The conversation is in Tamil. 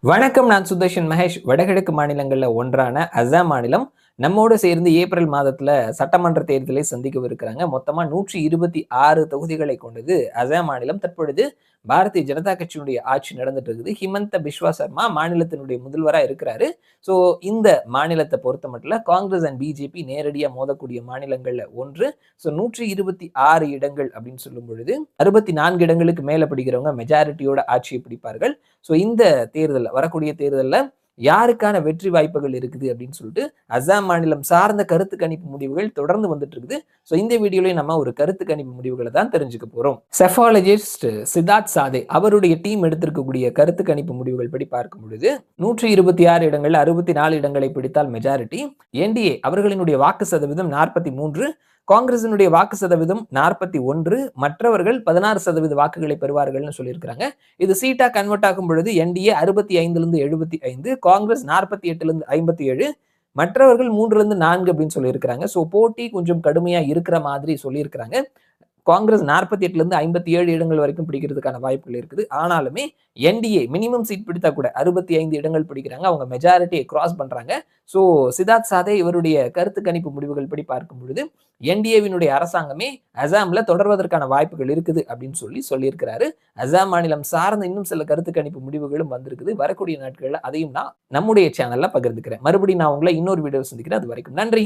வணக்கம் நான் சுதர்ஷன் மகேஷ். வடகிழக்கு மாநிலங்களில் ஒன்றான அசாம் மாநிலம் நம்மோடு சேர்ந்து ஏப்ரல் மாதத்துல சட்டமன்ற தேர்தலை சந்திக்கவிருக்கிறாங்க. மொத்தமா நூற்றி இருபத்தி ஆறு தொகுதிகளை கொண்டது அசாம் மாநிலம். தற்பொழுது பாரதிய ஜனதா கட்சியினுடைய ஆட்சி நடந்துட்டு இருக்குது. ஹிமந்த பிஸ்வா சர்மா மாநிலத்தினுடைய முதல்வரா இருக்கிறாரு. ஸோ இந்த மாநிலத்தை பொறுத்த மட்டும் காங்கிரஸ் அண்ட் பிஜேபி நேரடியாக மோதக்கூடிய மாநிலங்கள்ல ஒன்று. ஸோ நூற்றி இருபத்தி ஆறு இடங்கள் அப்படின்னு சொல்லும் பொழுது அறுபத்தி நான்கு இடங்களுக்கு மேல பிடிக்கிறவங்க மெஜாரிட்டியோட ஆட்சியை பிடிப்பார்கள். ஸோ இந்த தேர்தலில் வரக்கூடிய தேர்தலில் யாருக்கான வெற்றி வாய்ப்புகள் இருக்குது அப்படின்னு சொல்லிட்டு அசாம் மாநிலம் சார்ந்த கருத்து கணிப்பு முடிவுகள் தொடர்ந்து வந்துட்டு இருக்குது ஸோ இந்த வீடியோலயும் நம்ம ஒரு கருத்து கணிப்பு முடிவுகளை தான் தெரிஞ்சுக்க போறோம். செஃபாலஜிஸ்ட் சித்தார்த் சாதே அவருடைய டீம் எடுத்திருக்கக்கூடிய கருத்து கணிப்பு முடிவுகள் படி பார்க்கும் பொழுது நூற்றி இருபத்தி ஆறு இடங்கள் அறுபத்தி நாலு இடங்களை பிடித்தால் மெஜாரிட்டி என்டிஏ அவர்களினுடைய வாக்கு சதவீதம் நாற்பத்தி மூன்று காங்கிரசினுடைய வாக்கு சதவீதம் நாற்பத்தி ஒன்று மற்றவர்கள் பதினாறு சதவீத வாக்குகளை பெறுவார்கள்னு சொல்லியிருக்கிறாங்க. இது சீட்டா கன்வெர்ட் ஆகும் பொழுது என்டிஏ அறுபத்தி ஐந்துல இருந்து எழுபத்தி ஐந்து காங்கிரஸ் நாற்பத்தி எட்டுலேருந்து ஐம்பத்தி ஏழு மற்றவர்கள் மூன்றுலேருந்து நான்கு அப்படின்னு சொல்லியிருக்கிறாங்க. ஸோ போட்டி கொஞ்சம் கடுமையா இருக்கிற மாதிரி சொல்லியிருக்கிறாங்க. காங்கிரஸ் நாற்பத்தி எட்டுலேருந்து ஐம்பத்தி ஏழு இடங்கள் வரைக்கும் பிடிக்கிறதுக்கான வாய்ப்புகள் இருக்குது. ஆனாலுமே என்டிஏ மினிமம் சீட் பிடித்தா கூட அறுபத்தி ஐந்து இடங்கள் பிடிக்கிறாங்க. அவங்க மெஜாரிட்டியை கிராஸ் பண்ணுறாங்க ஸோ சித்தார்த் சாதே இவருடைய கருத்து கணிப்பு முடிவுகள் படி பார்க்கும் பொழுது என்டிஏவினுடைய அரசாங்கமே அசாமில் தொடர்வதற்கான வாய்ப்புகள் இருக்குது அப்படின்னு சொல்லி சொல்லியிருக்கிறாரு. அசாம் மாநிலம் சார்ந்த இன்னும் சில கருத்து கணிப்பு முடிவுகளும் வந்திருக்குது. வரக்கூடிய நாட்களில் அதையும் நான் நம்முடைய சேனலில் பகிர்ந்துக்கிறேன். மறுபடியும் நான் உங்களை இன்னொரு வீடியோ சந்திக்கிறேன். அது வரைக்கும் நன்றி.